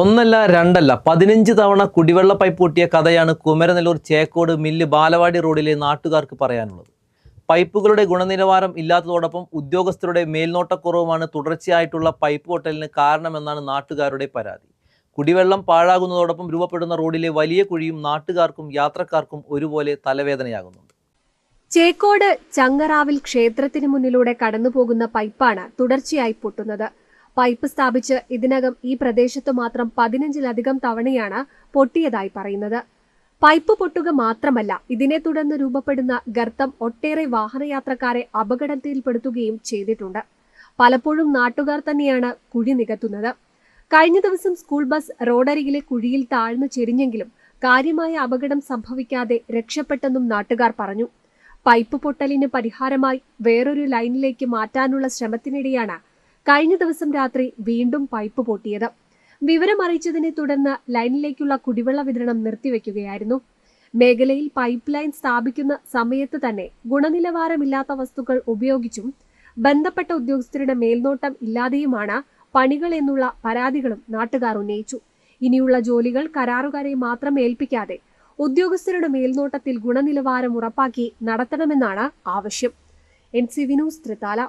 ഒന്നല്ല രണ്ടല്ല പതിനഞ്ച് തവണ കുടിവെള്ള പൈപ്പ് പൊട്ടിയ കഥയാണ് കുമരനെല്ലൂർ ചേക്കോട് മില്ല് ബാലവാടി റോഡിലെ നാട്ടുകാർക്ക് പറയാനുള്ളത്. പൈപ്പുകളുടെ ഗുണനിലവാരം ഇല്ലാത്തതോടൊപ്പം ഉദ്യോഗസ്ഥരുടെ മേൽനോട്ടക്കുറവുമാണ് തുടർച്ചയായിട്ടുള്ള പൈപ്പ് പൊട്ടലിന് കാരണമെന്നാണ് നാട്ടുകാരുടെ പരാതി. കുടിവെള്ളം പാഴാകുന്നതോടൊപ്പം രൂപപ്പെടുന്ന റോഡിലെ വലിയ കുഴിയും നാട്ടുകാർക്കും യാത്രക്കാർക്കും ഒരുപോലെ തലവേദനയാകുന്നുണ്ട്. ചേക്കോട് ചങ്ങറാവിൽ ക്ഷേത്രത്തിന് മുന്നിലൂടെ കടന്നുപോകുന്ന പൈപ്പാണ് തുടർച്ചയായി പൊട്ടുന്നത്. പൈപ്പ് സ്ഥാപിച്ച് ഇതിനകം ഈ പ്രദേശത്ത് മാത്രം പതിനഞ്ചിലധികം തവണയാണ് പൊട്ടിയതായി പറയുന്നത്. പൈപ്പ് പൊട്ടുക മാത്രമല്ല ഇതിനെ തുടർന്ന് രൂപപ്പെടുന്ന ഗർത്തം ഒട്ടേറെ വാഹനയാത്രക്കാരെ അപകടത്തിൽപ്പെടുത്തുകയും ചെയ്തിട്ടുണ്ട്. പലപ്പോഴും നാട്ടുകാർ തന്നെയാണ് കുഴി നികത്തുന്നത്. കഴിഞ്ഞ ദിവസം സ്കൂൾ ബസ് റോഡരികിലെ കുഴിയിൽ താഴ്ന്നു ചെരിഞ്ഞെങ്കിലും കാര്യമായ അപകടം സംഭവിക്കാതെ രക്ഷപ്പെട്ടെന്നും നാട്ടുകാർ പറഞ്ഞു. പൈപ്പ് പൊട്ടലിന് പരിഹാരമായി വേറൊരു ലൈനിലേക്ക് മാറ്റാനുള്ള ശ്രമത്തിനിടെയാണ് കഴിഞ്ഞ ദിവസം രാത്രി വീണ്ടും പൈപ്പ് പൊട്ടിയത്. വിവരം അറിയിച്ചതിനെ തുടർന്ന് ലൈനിലേക്കുള്ള കുടിവെള്ള വിതരണം നിർത്തിവെക്കുകയായിരുന്നു. മേഖലയിൽ പൈപ്പ് ലൈൻ സ്ഥാപിക്കുന്ന സമയത്ത് തന്നെ ഗുണനിലവാരമില്ലാത്ത വസ്തുക്കൾ ഉപയോഗിച്ചും ബന്ധപ്പെട്ട ഉദ്യോഗസ്ഥരുടെ മേൽനോട്ടം ഇല്ലാതെയുമാണ് പണികൾ എന്നുള്ള പരാതികളും നാട്ടുകാർ ഉന്നയിച്ചു. ഇനിയുള്ള ജോലികൾ കരാറുകാരെ മാത്രം ഏൽപ്പിക്കാതെ ഉദ്യോഗസ്ഥരുടെ മേൽനോട്ടത്തിൽ ഗുണനിലവാരം ഉറപ്പാക്കി നടത്തണമെന്നാണ് ആവശ്യം. എൻ സി വിനൂസ് തൃത്താല.